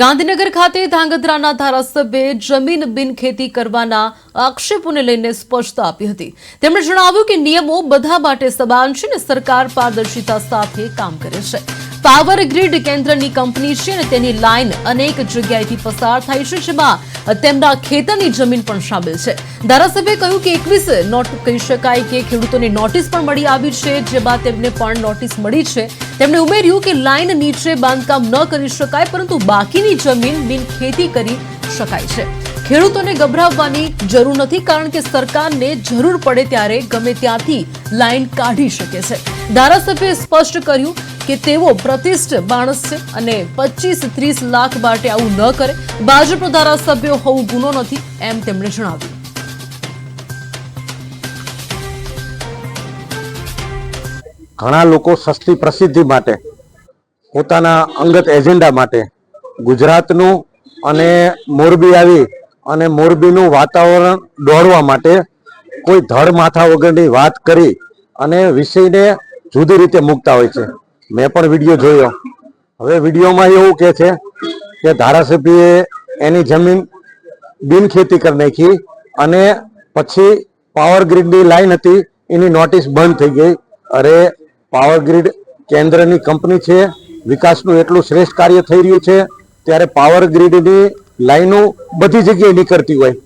ગાંધીનગર ખાતે ધાંગધ્રાના ધારાસભ્યે જમીન બિનખેતી કરવાના આક્ષેપોને લઈને સ્પષ્ટતા આપી હતી. તેમણે જણાવ્યું કે નિયમો બધા માટે સમાન છે અને સરકાર પારદર્શિતા સાથે કામ કરે છે. પાવર ગ્રીડ કેન્દ્રની કંપની છે અને તેની લાઇન અનેક જગ્યાએથી પસાર થાય છે, જેમાં તેમના ખેતરની જમીન પણ શામેલ છે. ધારાસભ્યે કહ્યું કે એકવીસ નોટ કહી શકાય કે ખેડૂતોને નોટિસ પણ મળી આવી છે, જેમાં તેમને પણ નોટિસ મળી છે. તેમણે ઉમેર્યું કે લાઇન નીચે બાંધકામ ન કરી શકાય, પરંતુ બાકીની જમીન બિન ખેતી કરી શકાય છે. ખેડૂતોને ગભરાવવાની જરૂર નથી, કારણ કે સરકારને જરૂર પડે ત્યારે ગમે ત્યાંથી લાઇન કાઢી શકે છે. ધારાસભ્યએ સ્પષ્ટ કર્યું કે તેઓ પ્રતિષ્ઠ માણસ છે અને પચીસ ત્રીસ લાખ માટે આવું ન કરે. ભાજપ ધારાસભ્યો હોવું ગુનો નથી, એમ તેમણે જણાવ્યું. ઘણા લોકો સસ્તી પ્રસિદ્ધિ માટે, પોતાના અંગત એજન્ડા માટે, ગુજરાતનું અને મોરબી આવી અને મોરબીનું વાતાવરણ દોડવા માટે કોઈ ધડ માથા વગરની વાત કરી અને વિષયને જુદી રીતે મૂકતા હોય છે. મેં પણ વીડિયો જોયો. હવે વિડીયોમાં એવું કહે છે કે ધારાસભ્યએ એની જમીન બિનખેતી કરી નાખી અને પછી પાવર ગ્રીડની લાઈન હતી, એની નોટિસ બંધ થઈ ગઈ. અરે પાવર ગ્રીડ કેન્દ્રની કંપની છે. વિકાસનું એટલું શ્રેષ્ઠ કાર્ય થઈ રહ્યું છે. ત્યારે પાવર ગ્રીડની લાઈનો બધી જગ્યાએ નીકળતી હોય.